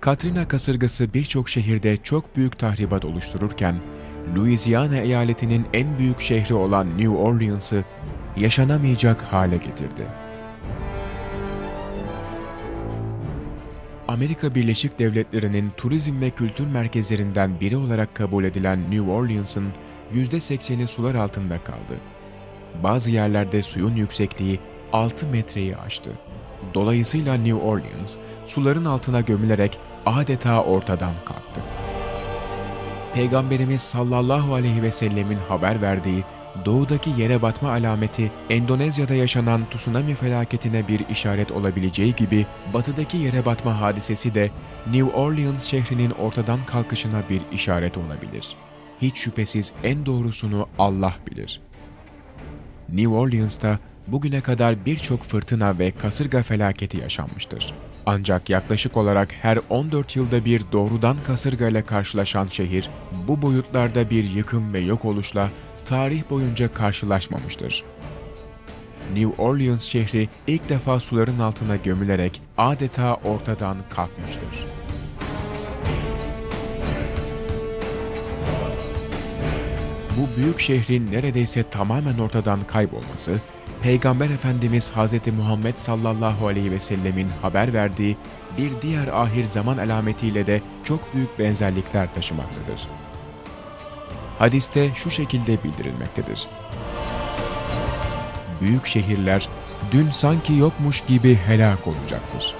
Katrina kasırgası birçok şehirde çok büyük tahribat oluştururken, Louisiana eyaletinin en büyük şehri olan New Orleans'ı yaşanamayacak hale getirdi. Amerika Birleşik Devletleri'nin turizm ve kültür merkezlerinden biri olarak kabul edilen New Orleans'ın %80'i sular altında kaldı. Bazı yerlerde suyun yüksekliği 6 metreyi aştı. Dolayısıyla New Orleans, suların altına gömülerek adeta ortadan kalktı. Peygamberimiz sallallahu aleyhi ve sellemin haber verdiği doğudaki yere batma alameti Endonezya'da yaşanan tsunami felaketine bir işaret olabileceği gibi batıdaki yere batma hadisesi de New Orleans şehrinin ortadan kalkışına bir işaret olabilir. Hiç şüphesiz en doğrusunu Allah bilir. New Orleans'ta bugüne kadar birçok fırtına ve kasırga felaketi yaşanmıştır. Ancak yaklaşık olarak her 14 yılda bir doğrudan kasırga ile karşılaşan şehir, bu boyutlarda bir yıkım ve yok oluşla tarih boyunca karşılaşmamıştır. New Orleans şehri ilk defa suların altına gömülerek adeta ortadan kalkmıştır. Bu büyük şehrin neredeyse tamamen ortadan kaybolması, Peygamber Efendimiz Hz. Muhammed sallallahu aleyhi ve sellemin haber verdiği bir diğer ahir zaman alametiyle de çok büyük benzerlikler taşımaktadır. Hadiste şu şekilde bildirilmektedir. Büyük şehirler dün sanki yokmuş gibi helak olacaktır.